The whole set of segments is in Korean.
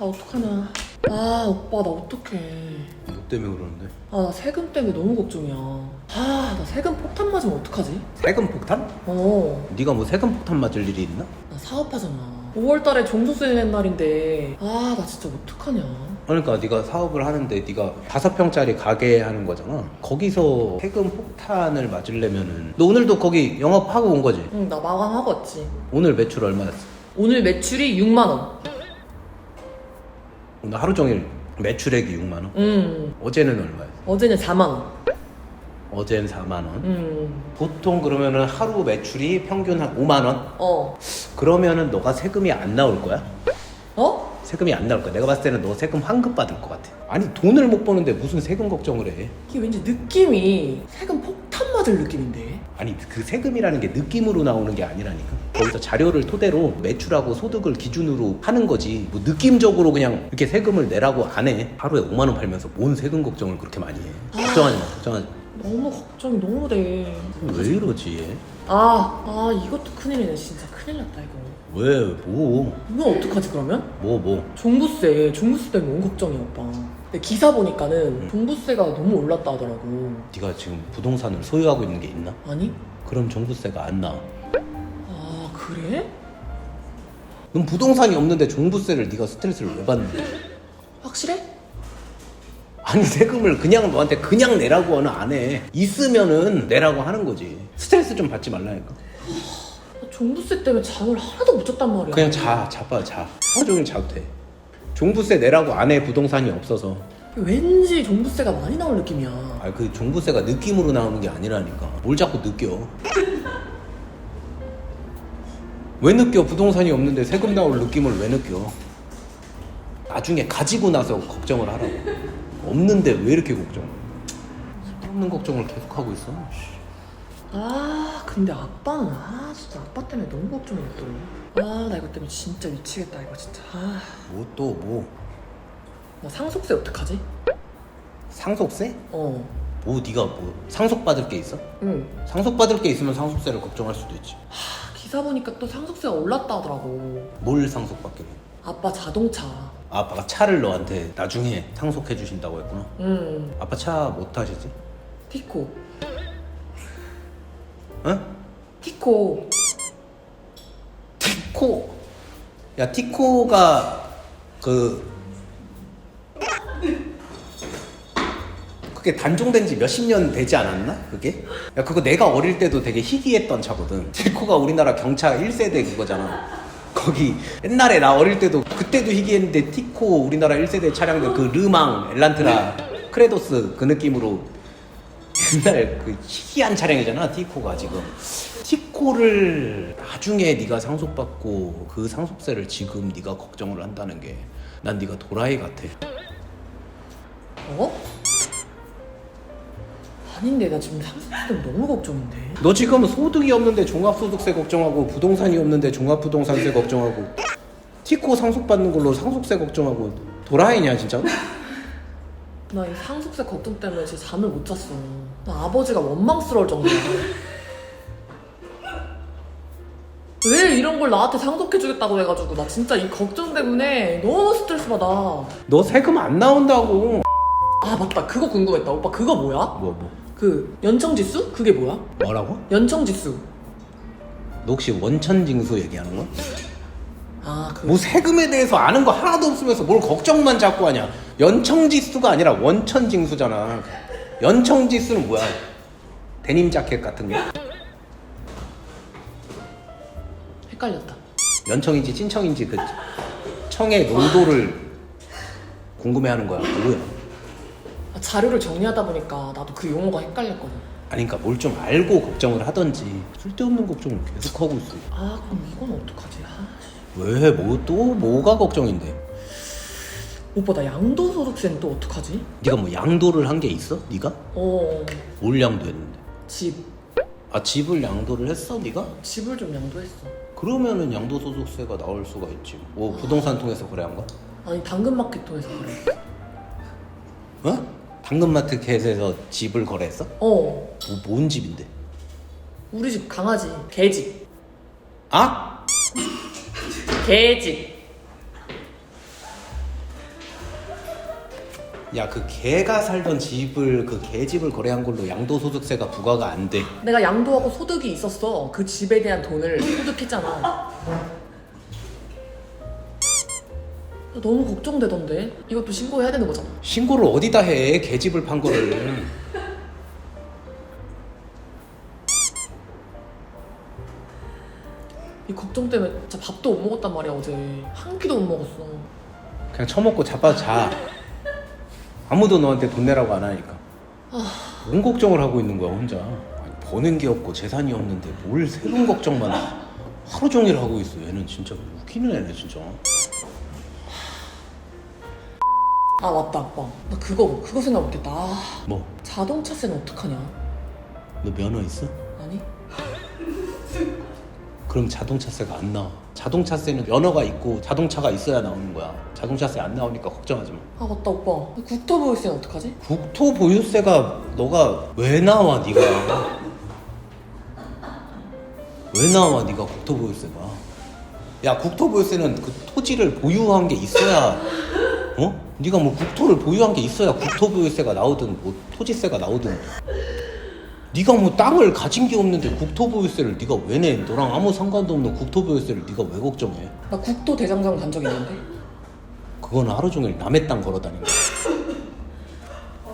아 어떡하냐 아 오빠 나 어떡해 너 때문에 그러는데? 아 나 세금 때문에 너무 걱정이야 아 나 세금 폭탄 맞으면 어떡하지? 세금 폭탄? 어나 네가 뭐 세금 폭탄 맞을 일이 있나? 사업하잖아 5월달에 종소세 내는 날인데 아 나 진짜 어떡하냐 그러니까 네가 사업을 하는데 네가 다섯 평짜리 가게 하는 거잖아. 거기서 세금 폭탄을 맞으려면은 너 오늘도 거기 영업하고 온 거지? 응 나 마감하고 왔지 오늘 매출 얼마였어? 오늘 매출이 6만원 오늘 하루 종일 매출액이 6만 원. 음 어제는 얼마였어? 어제는 4만 원 어제는 4만 원. 음 보통 그러면은 하루 매출이 평균 한 5만 원. 어. 그러면은 너가 세금이 안 나올 거야? 어? 세금이 안 나올 거야. 내가 봤을 때는 너 세금 환급 받을 것 같아. 아니 돈을 못 버는데 무슨 세금 걱정을 해? 이게 왠지 느낌이 세금 폭탄 맞을 느낌인데 아니 그 세금이라는 게 느낌으로 나오는 게 아니라니까. 거기서 자료를 토대로 매출하고 소득을 기준으로 하는 거지. 뭐 느낌적으로 그냥 이렇게 세금을 내라고 안 해. 하루에 5만 원 팔면서 뭔 세금 걱정을 그렇게 많이 해? 걱정하지 마 걱정하지 마. 너무 걱정이 너무 돼. 왜 이러지 얘? 아, 아 이것도 큰일이네 진짜. 큰일 났다 이거 왜? 뭐? 이건 어떡하지 그러면? 뭐 뭐? 종부세 종부세 때문에 너무 걱정이야 오빠 근데 기사 보니까는 종부세가 너무 올랐다 하더라고 네가 지금 부동산을 소유하고 있는 게 있나? 아니? 그럼 종부세가 안 나와 아 그래? 넌 부동산이 없는데 종부세를 네가 스트레스를 왜 받는데? 확실해? 아니 세금을 그냥 너한테 그냥 내라고는 안 해. 있으면은 내라고 하는 거지. 스트레스 좀 받지 말라니까. 나 종부세 때문에 잠을 하나도 못 잤단 말이야 그냥 자, 자빠 자. 하루 종일 자도 돼. 종부세 내라고 안 해 부동산이 없어서. 왠지 종부세가 많이 나올 느낌이야 아 그 종부세가 느낌으로 나오는 게 아니라니까. 뭘 자꾸 느껴? 왜 느껴? 부동산이 없는데 세금 나올 느낌을 왜 느껴? 나중에 가지고 나서 걱정을 하라고. 없는데 왜 이렇게 걱정? 쓸데없는 걱정을 계속 하고 있어. 아 근데 아빠는 아 진짜 아빠 때문에 너무 걱정이야 또아나 이것 때문에 진짜 미치겠다 이거 진짜 아나 뭐또 뭐? 상속세 어떡하지? 상속세? 어뭐 네가 뭐 상속 받을 게 있어? 응. 상속 받을 게 있으면 상속세를 걱정할 수도 있지. 하, 기사 보니까 또 상속세가 올랐다 하더라고 뭘 상속 받게 돼? 아빠 자동차 아빠가 차를 너한테 나중에 상속해 주신다고 했구나. 응 아빠 차 못 타시지? 티코 응? 티코 티코. 야 티코가 그 그게 단종된 지 몇십 년 되지 않았나? 그게? 야 그거 내가 어릴 때도 되게 희귀했던 차거든. 티코가 우리나라 경차 1세대 그거잖아. 거기 옛날에 나 어릴 때도 그때도 희귀했는데 티코 우리나라 1세대 차량들 그 르망, 엘란트라, 크레도스 그 느낌으로 옛날 그 희귀한 차량이잖아 티코가 지금 티코를 나중에 네가 상속받고 그 상속세를 지금 네가 걱정을 한다는 게 난 네가 도라이 같아 어? 아닌데 나 지금 상속세 너무 걱정인데 너 지금 소득이 없는데 종합소득세 걱정하고 부동산이 없는데 종합부동산세 걱정하고 티코 상속받는 걸로 상속세 걱정하고 도라이냐 진짜? 나 이 상속세 걱정 때문에 진짜 잠을 못 잤어 나 아버지가 원망스러울 정도야 왜 이런 걸 나한테 상속해주겠다고 해가지고 나 진짜 이 걱정 때문에 너무 스트레스 받아 너 세금 안 나온다고 아 맞다 그거 궁금했다 오빠 그거 뭐야? 뭐 뭐? 그 연청지수? 그게 뭐야? 뭐라고? 연청지수 너 혹시 원천징수 얘기하는 거야? 아그 뭐 세금에 대해서 아는 거 하나도 없으면서 뭘 걱정만 자꾸 하냐. 연청지수가 아니라 원천징수잖아. 연청지수는 뭐야? 데님 자켓 같은 거. 헷갈렸다. 연청인지 찐청인지 그 청의 농도를 궁금해하는 거야. 뭐야? 아, 자료를 정리하다 보니까 나도 그 용어가 헷갈렸거든. 아니 그러니까 뭘 좀 알고 걱정을 하던지. 쓸데없는 걱정을 계속 하고 있어. 아 그럼 이건 어떡하지? 아, 씨. 왜 뭐 또 뭐가 걱정인데 오빠 나 양도 소득세는 또 어떡하지? 네가 뭐 양도를 한 게 있어 네가 어... 뭘 양도했는데 집 아 집을 양도를 했어 네가 집을 좀 양도했어 그러면은 양도소득세가 나올 수가 있지. 뭐 부동산 통해서 거래한 거야? 아니 당근마켓 통해서 그래 어? 당근마켓에서 집을 거래했어? 어 뭐, 뭔 집인데? 우리 집 강아지 개집 아? 개집 야 그 개가 살던 집을 그 개집을 거래한 걸로 양도소득세가 부과가 안 돼. 내가 양도하고 소득이 있었어. 그 집에 대한 돈을 소득했잖아. 너무 걱정되던데. 이것도 신고해야 되는 거잖아. 신고를 어디다 해? 개집을 판 거를. 걱정 때문에 진짜 밥도 못 먹었단 말이야 어제. 한 끼도 못 먹었어. 그냥 처먹고 자빠 자. 아무도 너한테 돈 내라고 안 하니까. 뭔 걱정을 하고 있는 거야 혼자. 아니, 버는 게 없고 재산이 없는데 뭘 새로운 걱정만 하루 종일 하고 있어. 얘는 진짜 웃기는 애네 진짜. 아 맞다 아빠. 나 그거 그거 생각 못했다. 아, 뭐? 자동차세는 어떡하냐? 너 면허 있어? 아니? 그럼 자동차세가 안 나와. 자동차세는 면허가 있고 자동차가 있어야 나오는 거야. 자동차세 안 나오니까 걱정하지 마. 아 맞다 오빠. 국토보유세는 어떡하지? 국토보유세가 너가 왜 나와 네가 왜 나와 네가 국토보유세가 야 국토보유세는 그 토지를 보유한 게 있어야 어 네가 뭐 국토를 보유한 게 있어야 국토보유세가 나오든 뭐 토지세가 나오든 네가 뭐 땅을 가진 게 없는데 국토보유세를 네가 왜 내? 너랑 아무 상관도 없는 국토보유세를 네가 왜 걱정해? 나 국토 대장정 간 적 있는데. 그거는 하루 종일 남의 땅 걸어다니는 거야. 아,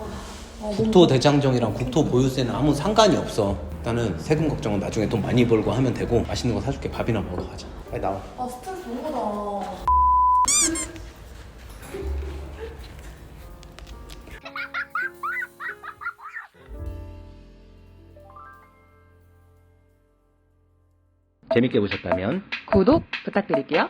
너무- 국토 대장정이랑 국토 보유세는 아무 상관이 없어. 나는 세금 걱정은 나중에 돈 많이 벌고 하면 되고 맛있는 거 사줄게 밥이나 먹으러 가자. 빨리 나와. 아 스트레스 너무 받아. 재밌게 보셨다면 구독 부탁드릴게요.